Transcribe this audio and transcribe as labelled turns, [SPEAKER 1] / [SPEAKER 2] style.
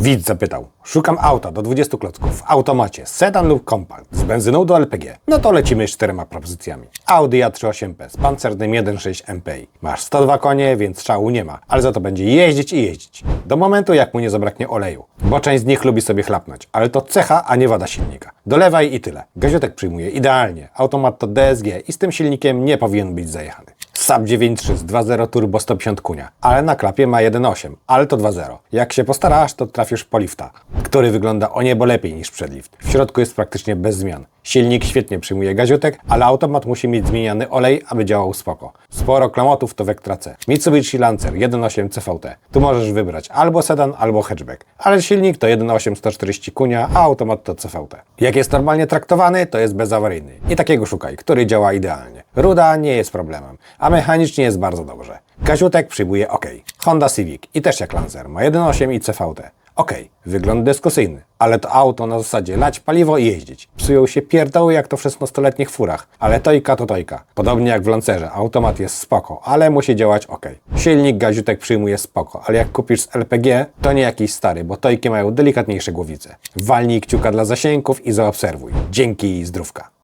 [SPEAKER 1] Widz zapytał, szukam auta do 20 klocków w automacie, sedan lub kompakt, z benzyną do LPG. No to lecimy z czterema propozycjami. Audi A38P z pancernym 1.6 MPI. Masz 102 konie, więc szału nie ma, ale za to będzie jeździć i jeździć. Do momentu, jak mu nie zabraknie oleju. Bo część z nich lubi sobie chlapnąć, ale to cecha, a nie wada silnika. Dolewaj i tyle. Gaziotek przyjmuje idealnie. Automat to DSG i z tym silnikiem nie powinien być zajechany. Saab 9.3 z 2.0 turbo 150 kunia, ale na klapie ma 1.8, ale to 2.0. Jak się postarasz, to trafisz po lifta, który wygląda o niebo lepiej niż przedlift. W środku jest praktycznie bez zmian. Silnik świetnie przyjmuje gaziotek, ale automat musi mieć zmieniany olej, aby działał spoko. Sporo klamotów to Vectra C. Mitsubishi Lancer 1.8 CVT. Tu możesz wybrać albo sedan, albo hatchback. Ale silnik to 1.8 140 kunia, a automat to CVT. Jak jest normalnie traktowany, to jest bezawaryjny. I takiego szukaj, który działa idealnie. Ruda nie jest problemem, a mechanicznie jest bardzo dobrze. Gaziutek przyjmuje OK. Honda Civic i też jak Lancer ma 1.8 i CVT. Okej, wygląd dyskusyjny, ale to auto na zasadzie lać paliwo i jeździć. Psują się pierdoły jak to w 16-letnich furach, ale tojka to tojka. Podobnie jak w Lancerze, automat jest spoko, ale musi działać ok. Silnik gaziutek przyjmuje spoko, ale jak kupisz z LPG, to nie jakiś stary, bo tojki mają delikatniejsze głowice. Walnij kciuka dla zasięgów i zaobserwuj. Dzięki i zdrówka.